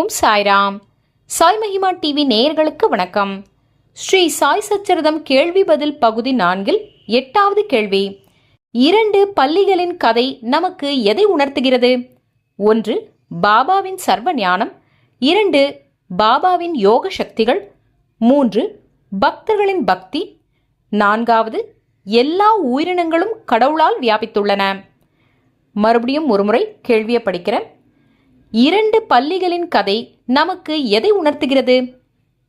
ஓம் சாய்ராம். சாய் மகிமா டிவி நேயர்களுக்கு வணக்கம். ஸ்ரீ சாய் சச்சரிதம் கேள்வி பதில் பகுதி நான்கில் எட்டாவது கேள்வி. இரண்டு பள்ளிகளின் கதை நமக்கு எதை உணர்த்துகிறது? ஒன்று பாபாவின் சர்வ ஞானம் இரண்டு பாபாவின் யோக சக்திகள். மூன்று பக்தர்களின் பக்தி. நான்காவது எல்லா உயிரினங்களும் கடவுளால் வியாபித்துள்ளன. மறுபடியும் ஒருமுறை கேள்வியை படிக்கிறேன். இரண்டு பள்ளிகளின் கதை நமக்கு எதை உணர்த்துகிறது?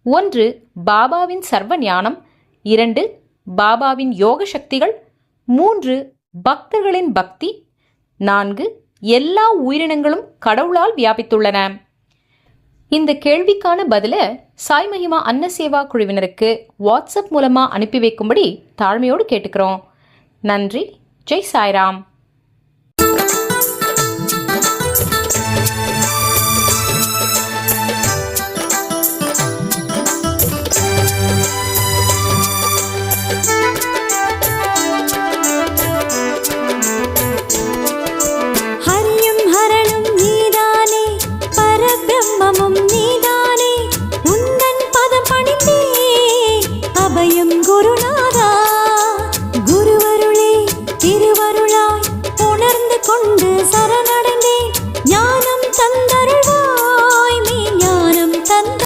ஒன்று பாபாவின் சர்வ ஞானம் இரண்டு பாபாவின் யோக சக்திகள். மூன்று பக்தர்களின் பக்தி. நான்கு எல்லா உயிரினங்களும் கடவுளால் வியாபித்துள்ளன. இந்த கேள்விக்கான பதில சாய் மகிமா அன்ன சேவா குழுவினருக்கு வாட்ஸ்அப் மூலமா அனுப்பி வைக்கும்படி தாழ்மையோடு கேட்டுக்கிறோம். நன்றி. ஜெய் சாய்ராம். கொண்டு சரண